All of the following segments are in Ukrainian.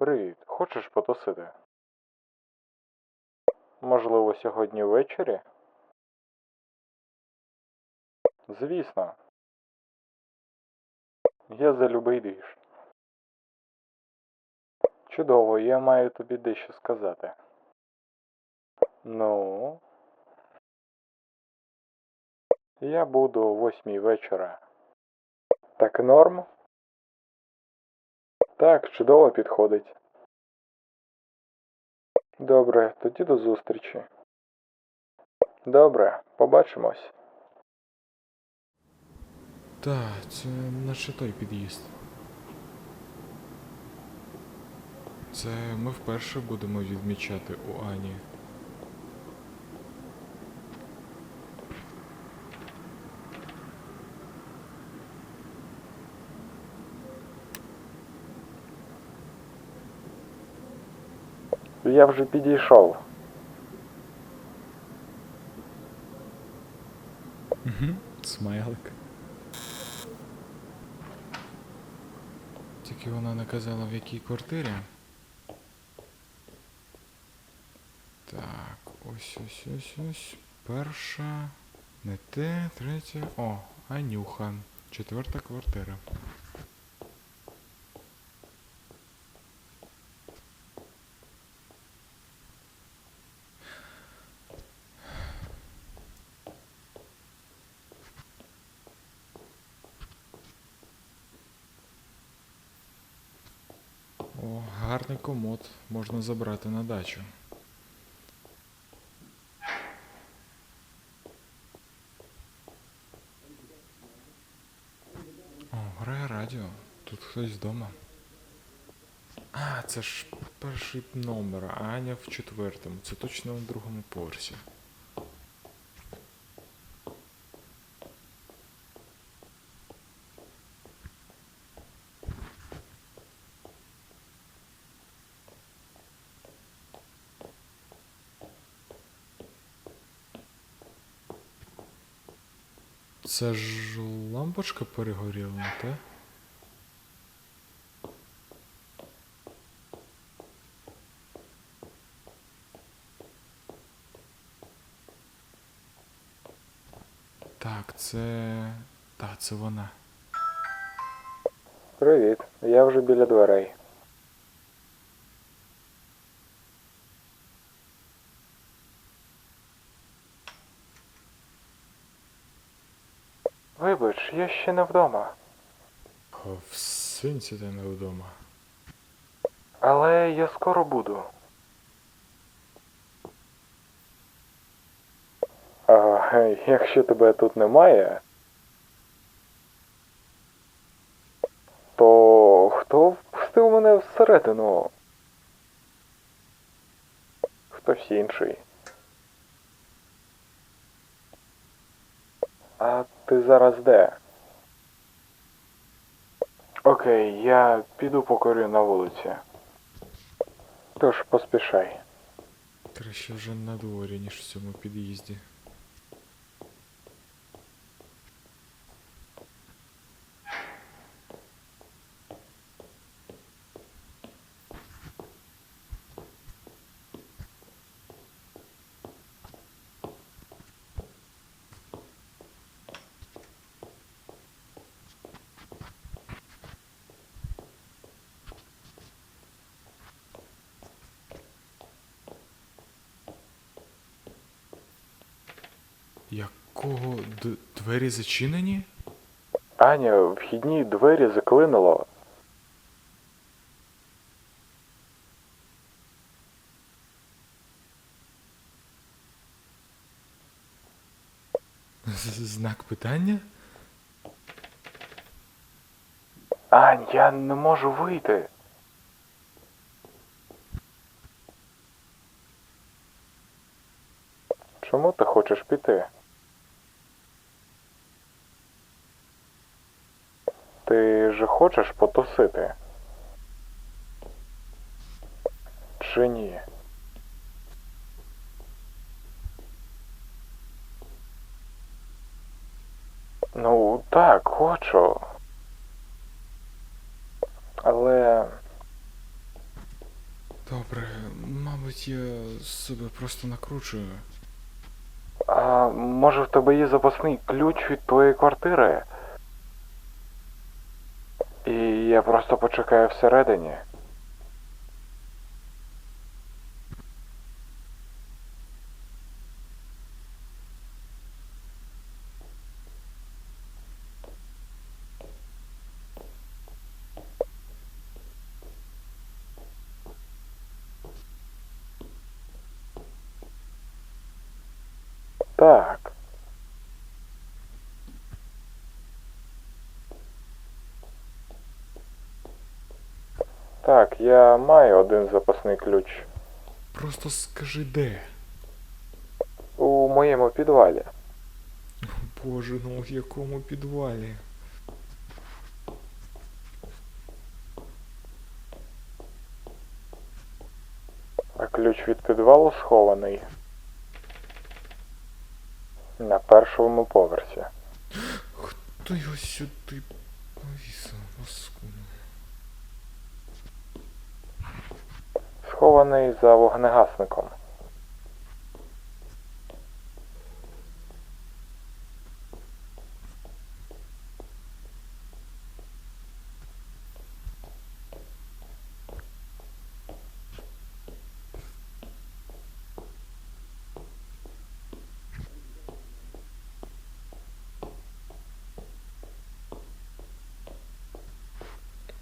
Привіт, хочеш потусити? Можливо, сьогодні ввечері? Звісно. Я за любий двіж. Чудово, я маю тобі дещо сказати. Ну. Я буду о восьмій вечора. Так норм? Так, чудово підходить. Добре, тоді до зустрічі. Добре, побачимось. Та, це наче той під'їзд. Це ми вперше будемо відмічати у Ані. Я вже підійшов. Угу, смайлик. Тільки вона не казала в якій квартирі. Так, ось ось ось ось. Перша. Не те, третя. О, Анюха. Четверта квартира. О, комод. Можна забрати на дачу. О, грає радіо. Тут хтось вдома. А, це ж перший номер, а Аня в четвертому. Це точно на другому поверсі. Це ж лампочка перегоріла, так? Так, це. Так, це вона. Привіт, я вже біля дверей. Вибач, я ще не вдома. В синці ти не вдома. Але я скоро буду. А, якщо тебе тут немає, то хто впустив мене всередину? Хтось інший. А ти зараз де? Окей, я піду покорю на вулиці. Тож поспішай. Краще вже на дворі, ніж в цьому під'їзді. Якого Д- двері зачинені? Аня, вхідні двері заклинило. Знак питання? Ань, я не можу вийти. Чому ти хочеш піти? Ти же хочеш потусити? Чи ні? Ну, так, хочу. Але Добре, мабуть, я себе просто накручую. А може в тебе є запасний ключ від твоєї квартири? Я просто почекаю всередині. Так. Так, я маю один запасний ключ Просто скажи де. у моєму підвалі. Боже, ну в якому підвалі? А ключ від підвалу схований на першому поверсі. Хто його сюди повісив? Схований за вогнегасником.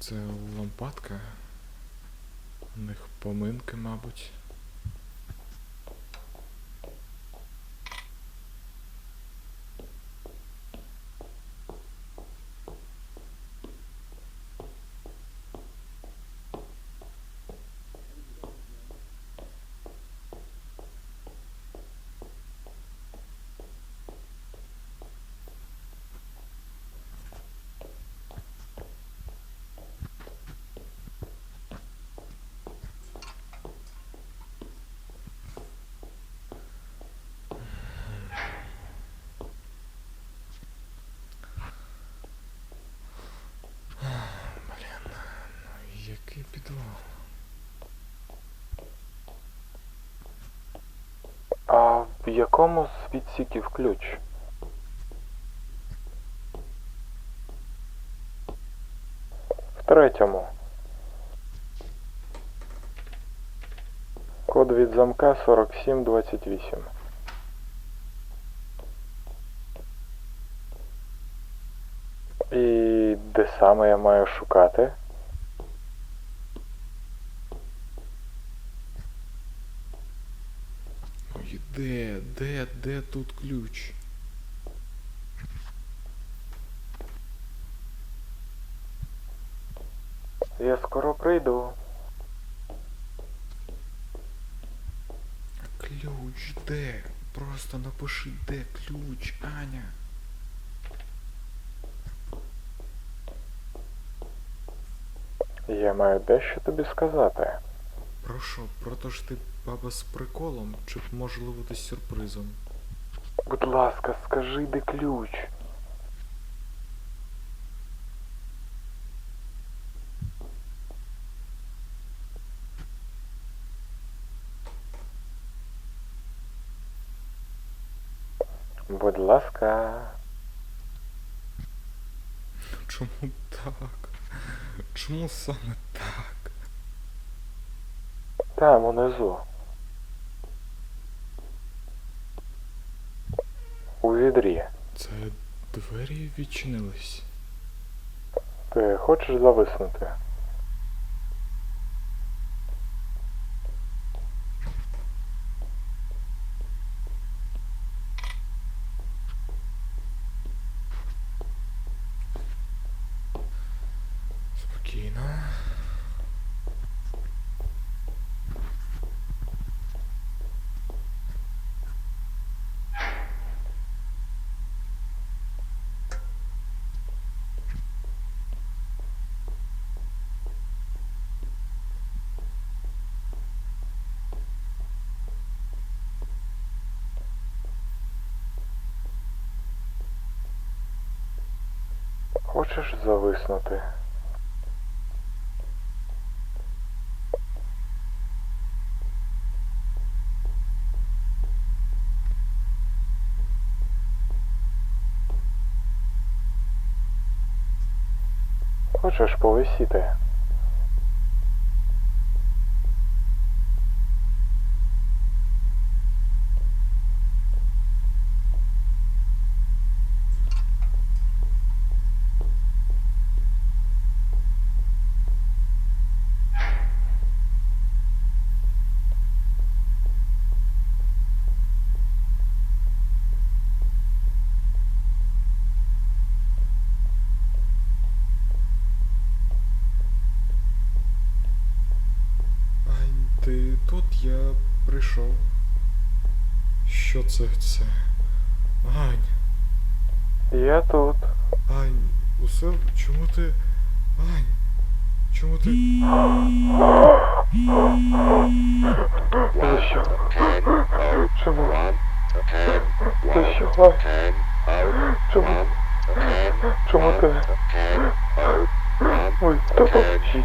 Це лампадка. Поминки, мабуть. Блін, ну який? А в якому з відсіків ключ? В третьому. Код від замка 4728. І де саме я маю шукати? Ну і де, де, тут ключ? Я скоро прийду. Ключ де? Просто напиши, де ключ, Аня. Я маю дещо тобі сказати. Про що? Про те, що ти баба з приколом, чи можливо ти з сюрпризом? Будь ласка, скажи, де ключ. Будь ласка. Чому так? Чому саме так? Там унизу. У відрі. Це двері відчинились. Ти хочеш зависнути? Спокійно. хочеш зависнути? Хочеш повисіти? Це це? Ань, Я тут. Ань, усе чому ти. Ань, чому ти. За що? Чому? За що? Чому? Чому ти? Ой. Допоможіть.